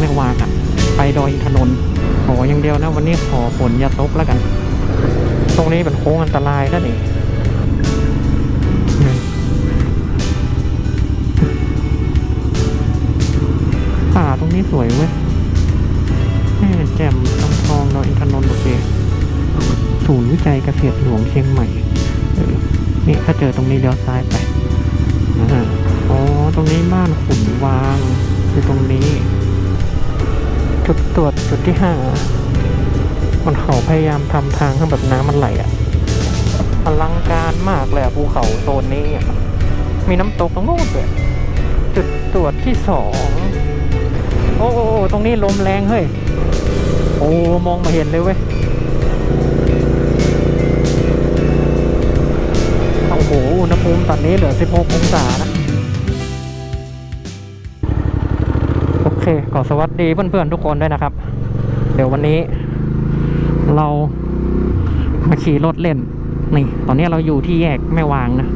แม่วางอะไปดอยอินทนนท์ขออย่างเดียวนะวันนี้ขอฝนอย่าตกแล้วกัน ตรงนี้เป็นโค้งอันตรายนั่นเองป่าตรงนี้สวยเว้ยแม่แจ่มตองทองดอยอินทนนท์โอเคศูนย์วิจัยเกษตรหลวงเชียงใหม่เออนี่ถ้าเจอตรงนี้เลี้ยวซ้ายไปอ๋อ ตรงนี้บ้านขุนวาง คือตรงนี้ จุดตรวจจุดที่ห้ามันเขาพยายามทำทางให้แบบน้ำมันไหลอะอลังการมากเลยอะภูเขาโซนนี้มีน้ำตกตรงโน้นด้วยจุดตรวจที่สองโอ้โอ้ตรงนี้ลมแรงเฮ้ยโอ้มองมาเห็นเลยเว้ยโอ้โหอุณหภูมิตอนนี้เหลือ 16 องศานะ ขอสวัสดีเพื่อนๆทุกคนด้วยนะครับ เดี๋ยววันนี้ เรามาขี่รถเล่น นี่ ตอนนี้เราอยู่ที่แยกแม่วางนะ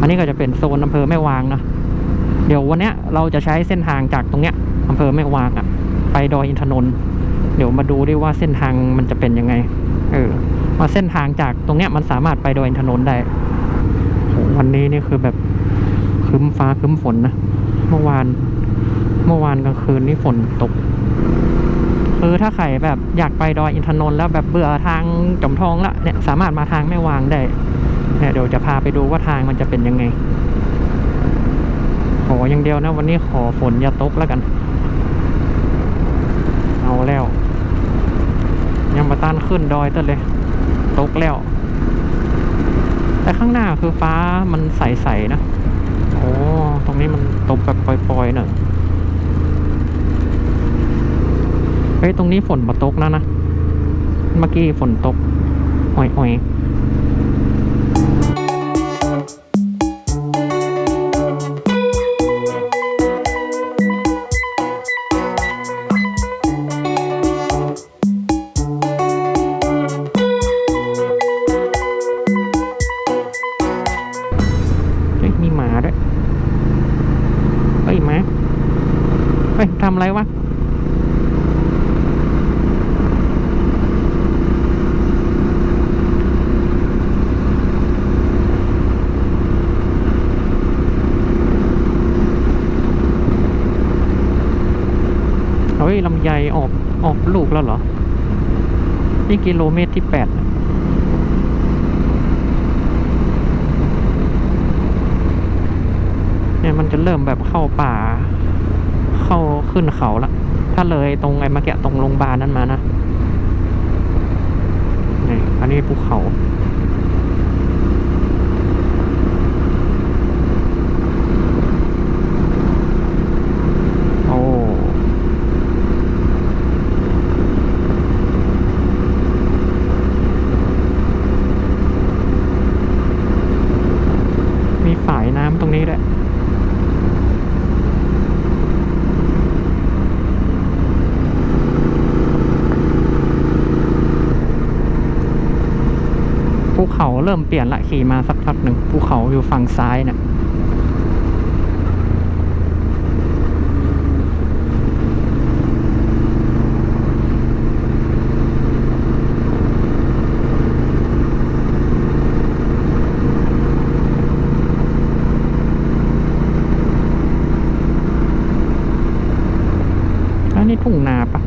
อันนี้ก็จะเป็นโซนอำเภอแม่วางนะ เดี๋ยววันนี้เราจะใช้เส้นทางจากตรงเนี้ยอำเภอแม่วางอะไปดอยอินทนนท์ เดี๋ยวมาดูดิว่าเส้นทางมันจะเป็นยังไง เออว่าเส้นทางจากตรงเนี้ยมันสามารถไปดอยอินทนนท์ได้โหวันนี้นี่คือแบบคึ้มฟ้าคึ้มฝนนะ เมื่อวาน เมื่อวานกลางคืนนี่ฝนตก คือถ้าใครแบบอยากไปดอยอินทนนท์แล้วแบบเบื่อทางจมทองละเนี่ยสามารถมาทางแม่วางได้เนี่ยเดี๋ยวจะพาไปดูว่าทางมันจะเป็นยังไง ขออย่างเดียวนะวันนี้ขอฝนอย่าตกแล้วกัน เอาแล้ว ยังมาต้านขึ้นดอยต้นเลย ตกแล้ว แต่ข้างหน้าคือฟ้ามันใสๆนะ โอ้ ตรงนี้มันตกแบบปล่อยๆหน่อย เฮ้ย ตรงนี้ฝนมาตกแล้วนะ เมื่อกี้ฝนตกอ่อยๆ เฮ้ยลำไยออกออกลูกแล้วเหรอ นี่กิโลเมตรที่แปดเนี่ยมันจะเริ่มแบบเข้าป่า เข้าขึ้นเขาละถ้าเลยตรงไอ้เมื่อกี้ตรงโรงพยาบาลนั้นมานะนี่อันนี้ภูเขา โอ้ มีฝายน้ำตรงนี้ด้วย ภูเขาเริ่มเปลี่ยนละขี่มาสักพักหนึ่งภูเขาอยู่ฝั่งซ้ายเนี่ยแล้วนี่ทุ่งนาปะ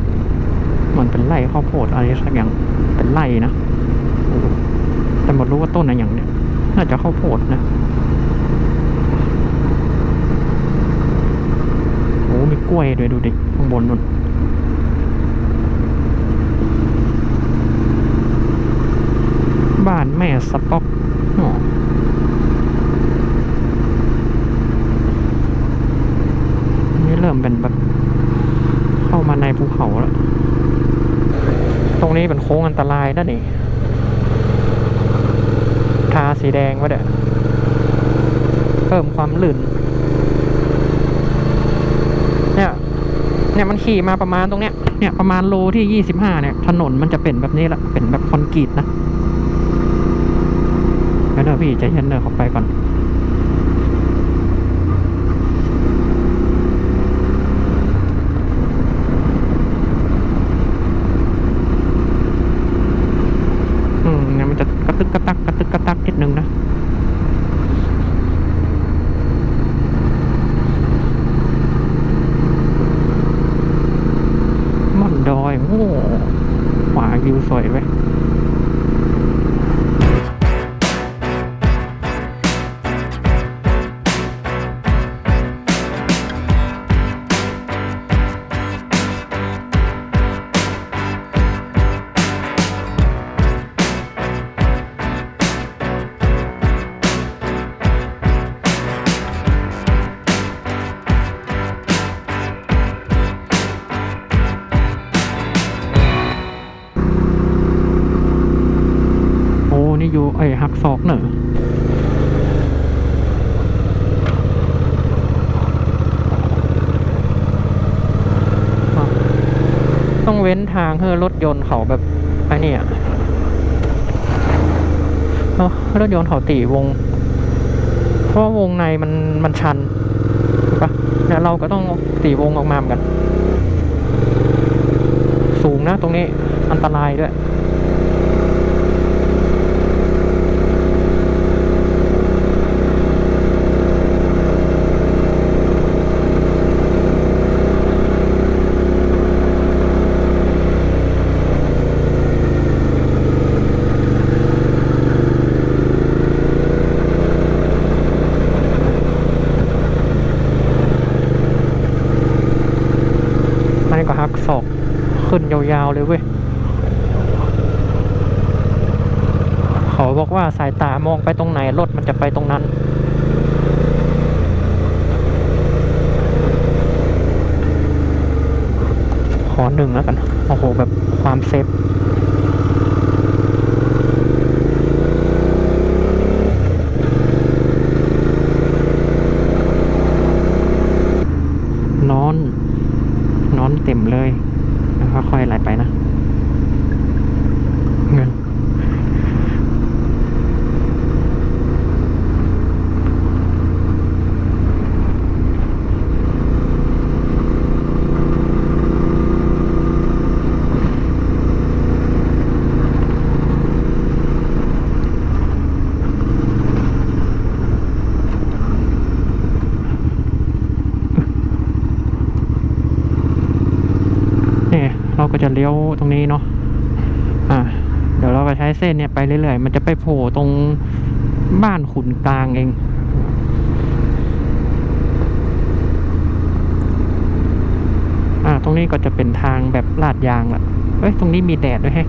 เหมือนเป็นไร่ข้าวโพดอะไรสักอย่างเป็นไร่นะโอ้แต่ไม่รู้ว่าต้นอะไรอย่างเนี้ย น่าจะข้าวโพดนะ โอ้มีกล้ว ยดูดิข้างบนนู่นบ้านแม่สป๊อกนี่เริ่มเป็นแบบเข้ามาในภูเขาแล้ว ตรงนี้เป็นโค้งอันตรายนั่นเองทาสีแดงว้เด้อเพิ่มความลื่น เนี่ย เนี่ยมันขี่มาประมาณตรงเนี้ย เนี่ยประมาณโลที่ยี่สิบห้าเนี่ย ถนนมันจะเป็นแบบนี้ละ เป็นแบบคอนกรีตนะเดี๋ยวพี่ใจเย็นเนอะเข้าไปก่อน อยู่ไอ้หักหนออะต้องเว้นทางเพื่อรถยนต์เขาแบบไอ้นี่อะเนาะรถยนต์เขาตีวง เพราะวงในมันมันชันถูกปะแล้วเราก็ต้องตีวงออกมาเหมือนกัน สูงนะตรงนี้อันตรายด้วย มันก็หักศอกขึ้นยาวๆเลยเว้ยเขาบอกว่าสายตามองไปตรงไหนรถมันจะไปตรงนั้น ขอหนึ่งแล้วกัน โอ้โห แบบความเซฟ นอน นอนเต็มเลยแล้วค่อยๆไหลไปนะเงินนี่เราก็จะเลี้ยวตรงนี้เนาะอะเดี๋ยวเราก็ใช้เส้นเนี่ยไปเรื่อยๆ มันจะไปโผล่ตรงบ้านขุนกลางเองอ่าตรงนี้ก็จะเป็นทางแบบลาดยางละเฮ้ย ตรงนี้มีแดดด้วยแฮะ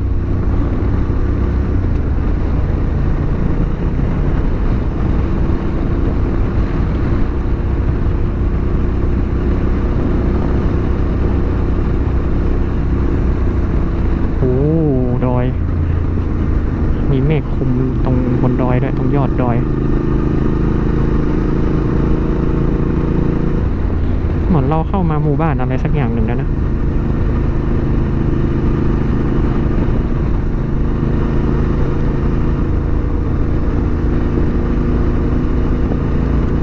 โอ้ดอย มีเมฆคลุมตรงบนด อยด้วยตรงยอดดอยเหมือนเราเข้ามาหมู่บ้านอะไรสักอย่างหนึ่งแล้วนะ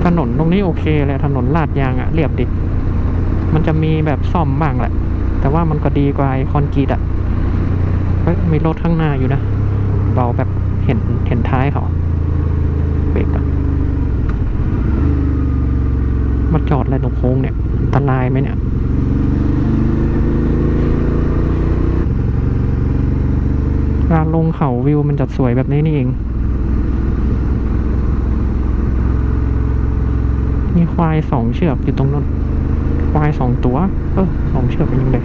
ถนนตรงนี้โอเคเลยถนนลาดยางอะเรียบดิ มันจะมีแบบซ่อมบ้างแหละ แต่ว่ามันก็ดีกว่าไอคอนกรีตอะเฮ้ยมีรถข้างหน้าอยู่นะ เบาแบบเห็นเห็นท้ายเขา เบรกก่อน มาจอดอะไรตรงโค้งเนี่ยอันตรายไหมเนี่ยเวลาลงเขาวิวมันจะสวยแบบนี้นี่เองมีควายสองเชือกอยู่ตรงนั้นควายสองตัว เออสองเชือกเป็นยังไง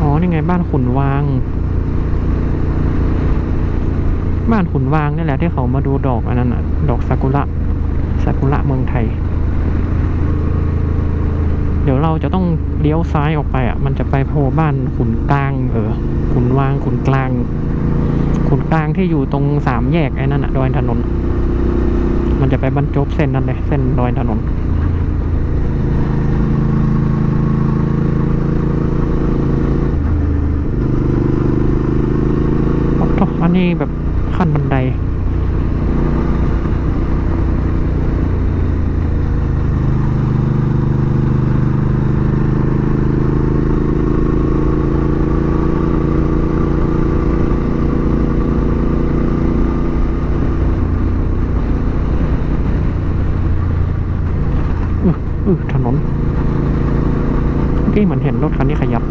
อ๋อ นี่ไงบ้านขุนวาง บ้านขุนวางนี่ แหละที่เขามาดูดอกอันนั้นอะ ดอกซากุระซากุระเมืองไทย เดี๋ยวเราจะต้องเลี้ยวซ้ายออกไปอะ มันจะไปโผล่บ้านขุนกลาง เออ ขุนวางขุนกลาง ขุนกลางที่อยู่ตรงสามแยกไอ้นั่นอะดอยถนน มันจะไปบรรจบเส้นนั้นเลยเส้นดอยถนนโอ้โหอันนี้แบบขั้นบันได อือถนนเมื่อกี้เหมือนเห็นรถคันนี้ขยับ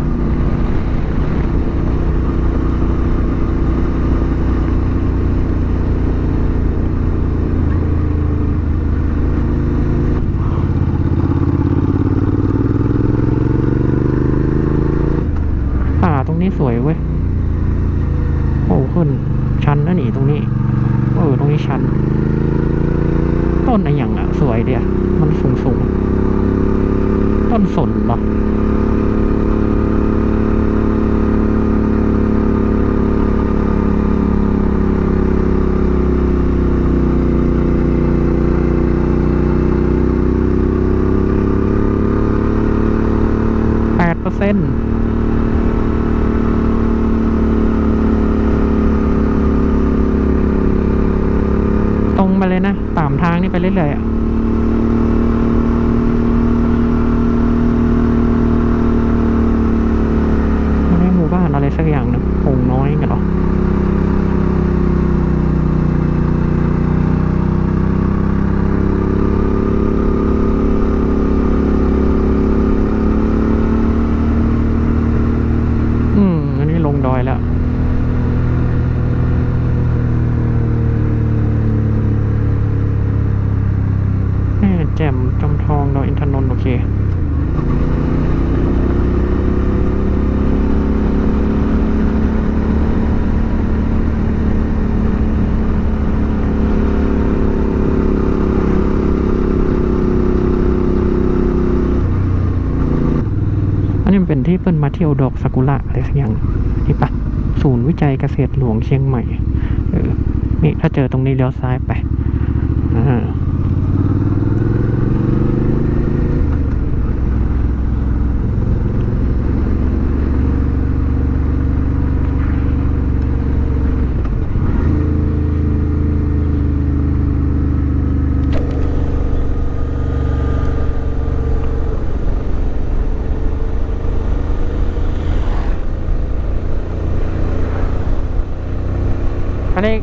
ป่าตรงนี้สวยเว้ย โอ้ขึ้น ชันนะนี่ตรงนี้ เออ ตรงนี้ชัน ต้นอะไรอย่างอะ สวยเดียมันสูงสูงๆต้นสนเหรอแปดเปอร์เซ็นต์ตรงไปเลยนะตามทางนี่ไปเรื่อยๆอะ มันได้หมู่บ้านอะไรสักอย่างหนึงคงน้อยกันหรอ อืม อันนี้ลงดอยแล้ว แม่แจ่มจำทอ งดอยอินทนนท์โอเคอันนี้มันเป็นที่เปิ้นมาเที่ยวดอกซากุระอะไรสักอย่างนี่ปะศูนย์วิจัยเกษตรหลวงเชียงใหม่เออนี่ถ้าเจอตรงนี้เลี้ยวซ้ายไปอ่า อันนี้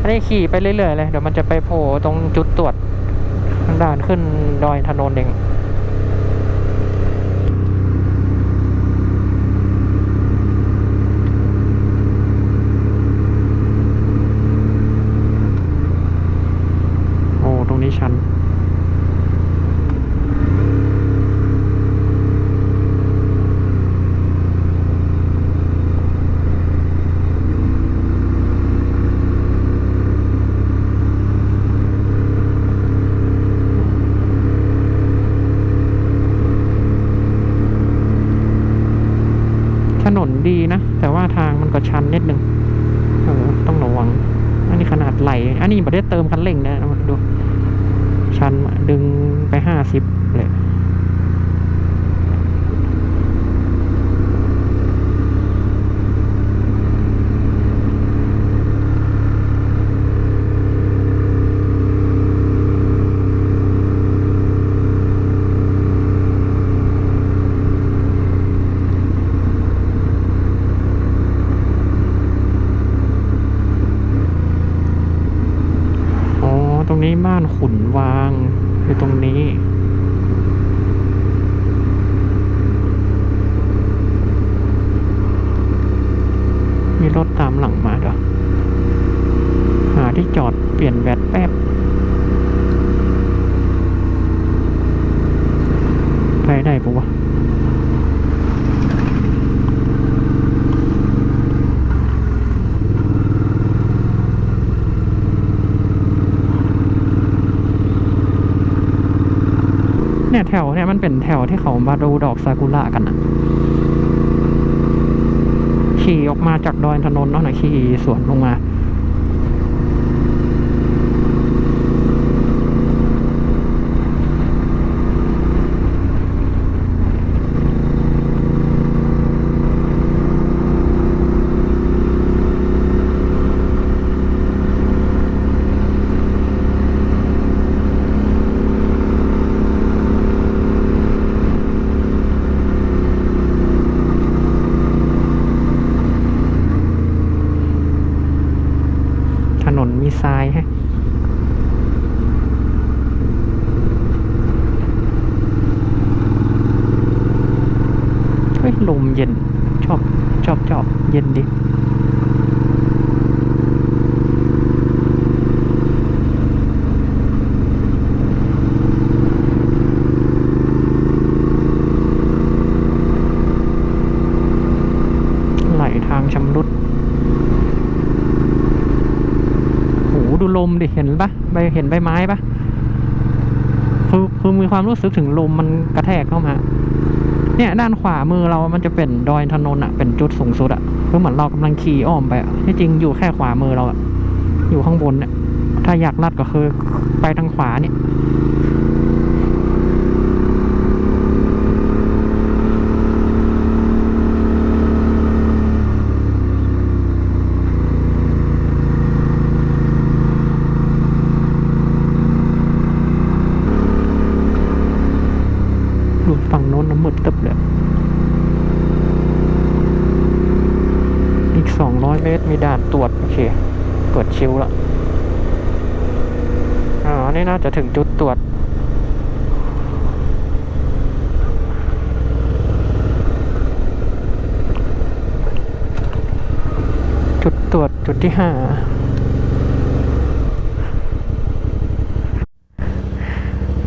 อันนี้ขี่ไปเรื่อยๆเลย เดี๋ยวมันจะไปโผล่ตรงจุดตรวจทางด่านขึ้นดอยถนนเอง โอ้ ตรงนี้ชัน ถนนดีนะ แต่ว่าทางมันก็ชันนิดนึงเออต้องระวัง อันนี้ขนาดไหล อันนี้ไม่ได้เติมคันเร่งนะมาดู ชันดึงไปห้าสิบเลย อ๋อ ตรงนี้บ้านขุนวางอยู่ตรงนี้ มีรถตามหลังมาด้วยหาที่จอดเปลี่ยนแบตแป๊บ ไปได้ปะวะ เนี่ยแถวเนี่ยมันเป็นแถวที่เขามาดูดอกซากุระกันอะขี่ออกมาจากดอยถนนเนาะนะขี่สวนลงมา อ ลมเย็น ชอบชอบชอบเย็นดิไหลทางชำรุดโหดูลมดิ เห็นปะใบเห็นใบไม้ปะคือคือมีความรู้สึกถึงลมมันกระแทกเข้ามา เนี่ยด้านขวามือเรามันจะเป็นดอยถนนอะเป็นจุดสูงสุดอะคือเหมือนเรากำลังขี่อ้อมไปอะที่จริงอยู่แค่ขวามือเราอะอยู่ข้างบนเนี่ยถ้าอยากลัดก็คือไปทางขวาเนี่ย ดูฝั่งโน้นน้ำ มืดตึบเลยอีกสองร้อยเมตรมีด่านตรวจ โอเค เปิดชิวล้วอ๋อ นี่น่าจะถึงจุดตรวจ จุดตรวจจุดที่ห้า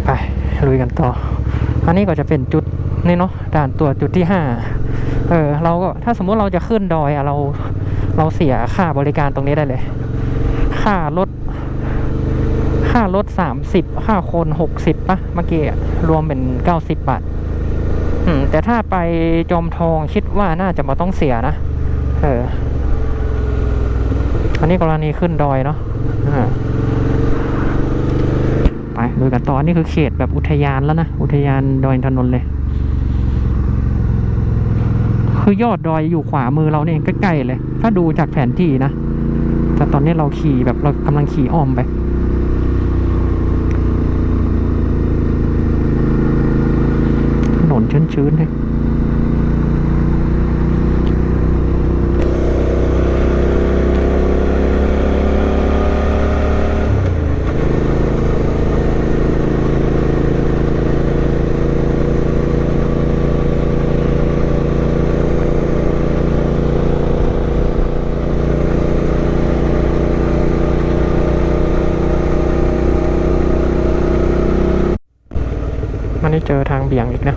ไปลุยกันต่อ อันนี้ก็จะเป็นจุด นี่เนาะด่านตรวจจุดที่ห้าเออเราก็ถ้าสมมุติเราจะขึ้นดอยอะเราเราเสียค่าบริการตรงนี้ได้เลย ค่ารถค่ารถสามสิบค่าคนหกสิบปะเมื่อกี้รวมเป็นเก้าสิบบาทอืมแต่ถ้าไปจอมทองคิดว่าน่าจะมาต้องเสียนะ เออ อันนี้กรณีขึ้นดอยเนาะไปดูกันต่ออันนี่คือเขตแบบอุทยานแล้วนะ อุทยานดอยทนนท์เลย คือยอดดอยอยู่ขวามือเราเนี่ยใกล้ๆเลย ถ้าดูจากแผนที่นะ แต่ตอนนี้เราขี่แบบเรากำลังขี่อ้อมไปถนนชื้นๆเลยมันได้เจอทางเบี่ยงอีกนะ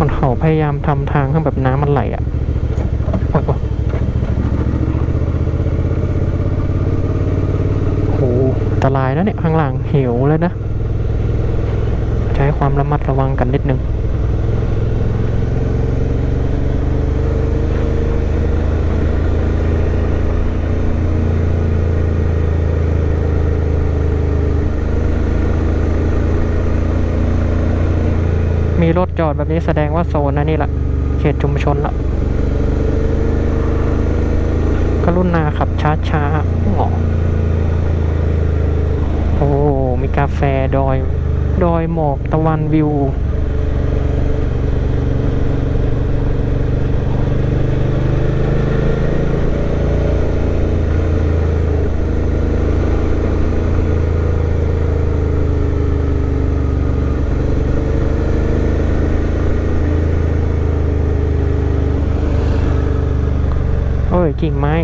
มัน เขาพยายามทำทางให้แบบน้ำมันไหลอะ่ะโอ้ยโอ้โหอันตรายนะเนี่ยข้างหลังเหวเลยนะ ใช้ความระมัดระวังกันนิดนึง มี รถจอดแบบนี้แสดงว่าโซนนะนี่แหละเขตชุมชนละกรุณาขับช้าช้าๆอ๋อโอ้ มีกาแฟดอย ดอยหมอกตะวันวิว โอ้ย กิ่งไม้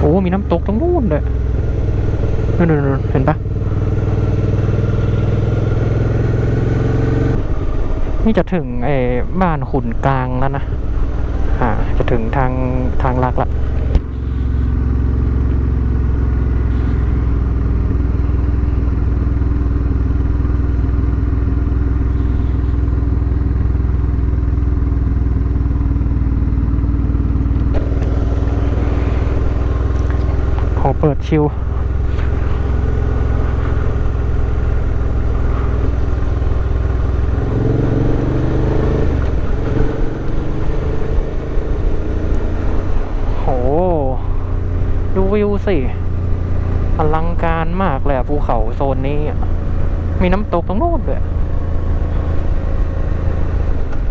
โอ้ มีน้ำตกตรงนู้นเลยนู่นเห็นปะนี่จะถึงไอ้บ้านขุนกลางแล้วนะ อ่า จะถึงทางทางลักละ เปิด ชิวโห ดูวิวสิ อลังการมากเลยภูเขาโซนนี้ มีน้ำตกตรงโน้นด้วย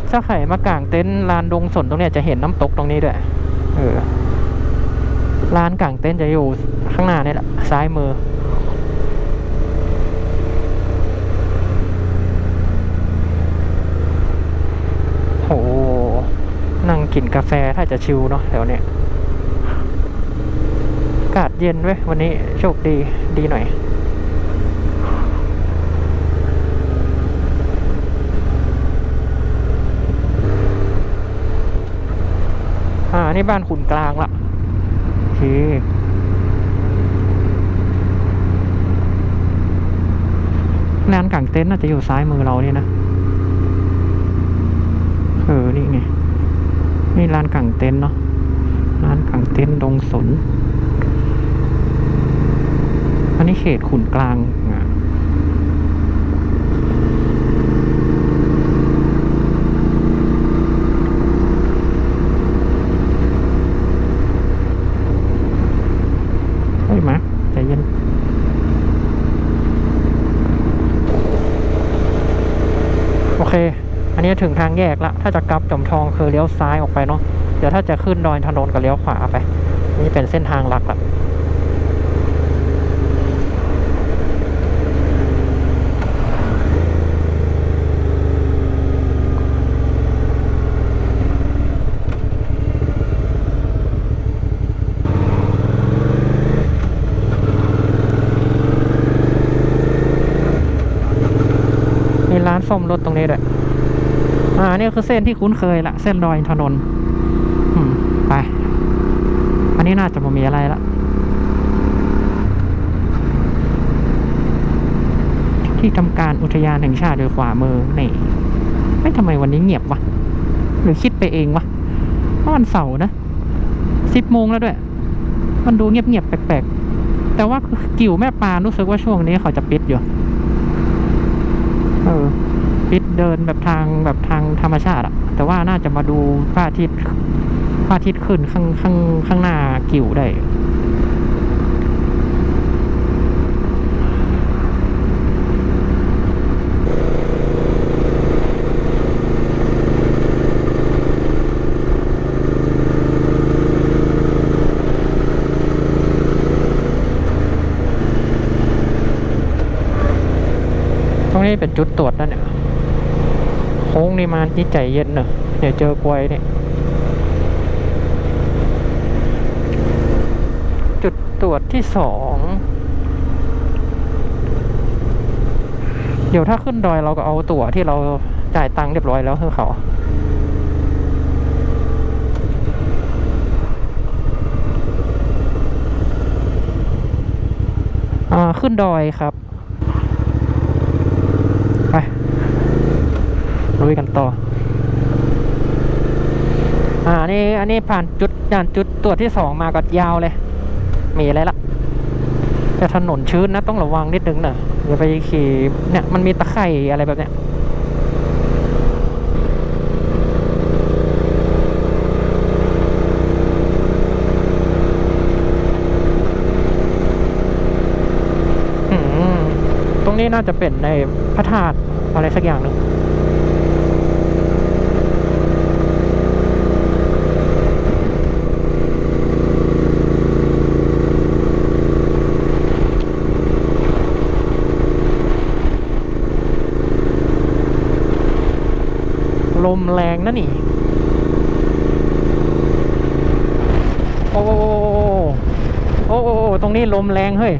ถ้าใครมากางเต็นท์ลานดงสนตรงเนี้ยจะเห็นน้ำตกตรงนี้ด้วย เออลานกางเต็นท์จะอยู่ ข้างหน้านี่แหละ ซ้ายมือ โห นั่งกินกาแฟถ้าจะชิลเนาะแถวเนี้ยอากาศเย็นเว้ย วันนี้โชคดีดีหน่อยอ่า นี่บ้านขุนกลางละโอเค ลา นกางเต็นท์น่าจะอยู่ซ้ายมือเราเนี่ยนะ เออ นี่ไง นี่ลานกังเต็นท์เนาะลานกังเต็นท์ดงสน อันนี้เขตขุนกลางอะเฮ้ยมาใจเย็น โอเค อันนี้ ถึงทางแยกละ ถ้าจะกลับจอมทองคือเลี้ยวซ้ายออกไปเนาะ เดี๋ยวถ้าจะขึ้นดอยถนนก็เลี้ยวขวาไป นี่เป็นเส้นทางหลักละมีร้านซ่อมรถตรงนี้ด้วย อ่า นี่คือเส้นที่คุ้นเคยละเส้นดอยอินทนนท์ไป อันนี้น่าจะไม่มีอะไรละที่ทำการอุทยานแห่งชาติโดยขวามือนี่ไม่ทำไมวันนี้เงียบวะ หรือคิดไปเองวะเพราะวันเสาร์นะสิบโมงแล้วด้วย มันดูเงียบๆแปลกๆ แต่ว่ากิ่วแม่ปลารู้สึกว่าช่วงนี้เขาจะปิดอยู่ เออ ปิดเดินแบบทางแบบทางธรรมชาติอะแต่ว่าน่าจะมาดูพระอาทิตย์พระอาทิตย์ขึ้นข้างข้างข้างหน้ากิ่วได้ตรงนี้เป็นจุดตรวจนั่นเนี่ย ค้งนี่มานี่ใจเย็นเนอะเดี๋ยวเจอกวยเนี่ยจุดตรวจที่สองเดี๋ยวถ้าขึ้นดอยเราก็เอาตั๋วที่เราจ่ายตังค์เรียบร้อยแล้วให้เขาขึ้นดอยครับ ไป ลุยกันต่อ อ่านี่อันนี้ผ่านจุดด่านจุดตรวจที่สองมาก็ยาวเลย มีอะไรละแต่ถนนชื้นนะต้องระวังนิดนึงนะอย่าไปขี่เนี่ยมันมีตะไคร่อะไรแบบเนี้ยอืมตรงนี้น่าจะเป็นในพระธาตุอะไรสักอย่างหนึ่ง ล มแรงนะนี่ โอ้โหโอ้โหตรงนี้ลมแรงเฮ้ย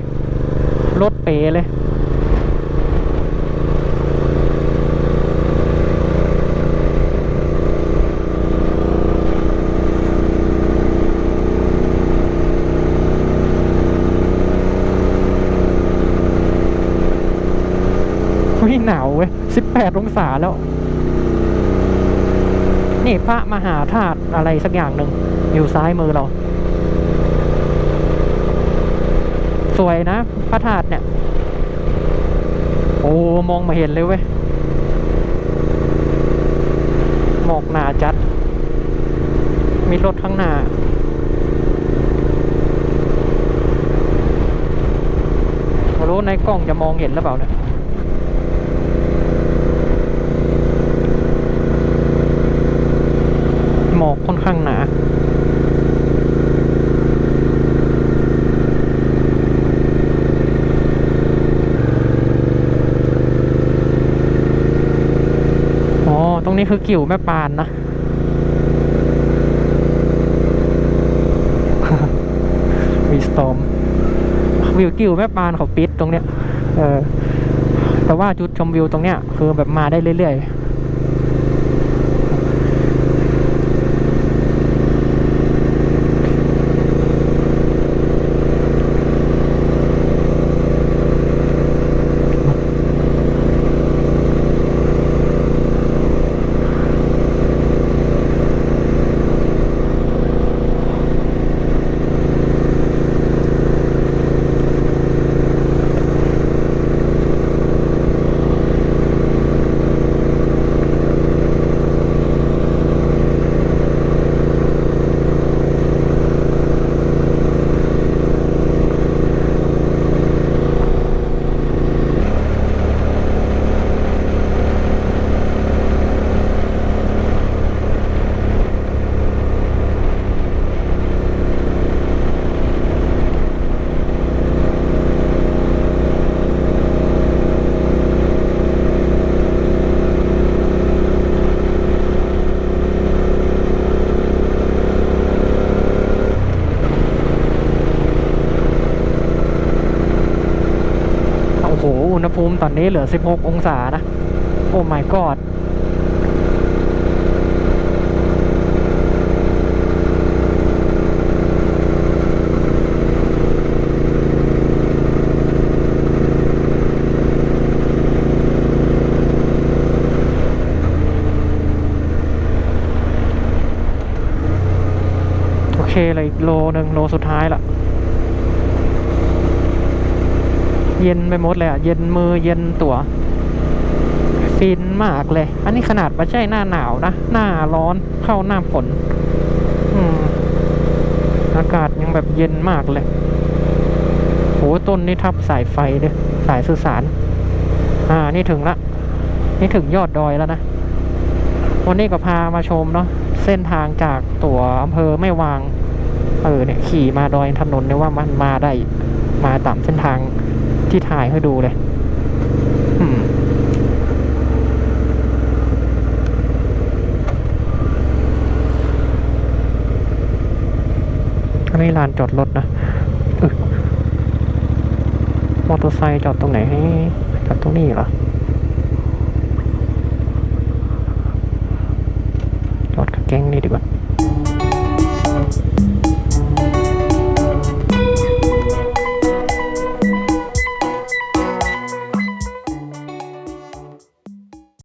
รถเป๋เลย วิ่งหนาวเว้ยสิบแปดองศาแล้ว นี่พระมหาธาตุอะไรสักอย่างหนึ่งอยู่ซ้ายมือเรา สวยนะ พระธาตุเนี่ย โอ้มองมาเห็นเลยเว้ยหมอกหนาจัด มีรถข้างหน้าไม่รู้ในกล้องจะมองเห็นหรือเปล่าเนี่ย หมอก ค่อนข้างหนาอ๋อตรงนี้คือกิ่วแม่ปานนะ มีสตอมวิวกิ่วแม่ปานเขาปิดตรงเนี้ย เออ แต่ว่าจุดชมวิวตรงเนี้ย คือแบบมาได้เรื่อยๆ นนี้เหลือ 16 องศานะ โอ้ my god โอเคเลยอีกโลหนึ่งโลสุดท้ายละ เย็นไปหมดเลยอะ เย็นมือเย็นตัว ฟินมากเลย อันนี้ขนาดไม่ใช่หน้าหนาวนะ หน้าร้อนเข้าหน้าฝนอืมอากาศยังแบบเย็นมากเลยโหต้นนี่ทับสายไฟเลยสายสื่อสาร อ่า นี่ถึงละ นี่ถึงยอดดอยแล้วนะ วันนี้ก็พามาชมเนาะ เส้นทางจากตัวอำเภอไม่วาง เออเนี่ยขี่มาดอยถนนเนี่ยว่ามันมาได้ มาตามเส้นทาง ที่ถ่ายให้ดูเลยอืมอันนี้ลานจอดรถนะอึมอเตอร์ไซค์จอดตรงไหนให้จอดตรงนี้เหรอ จอดกับแก๊งนี่ดีกว่า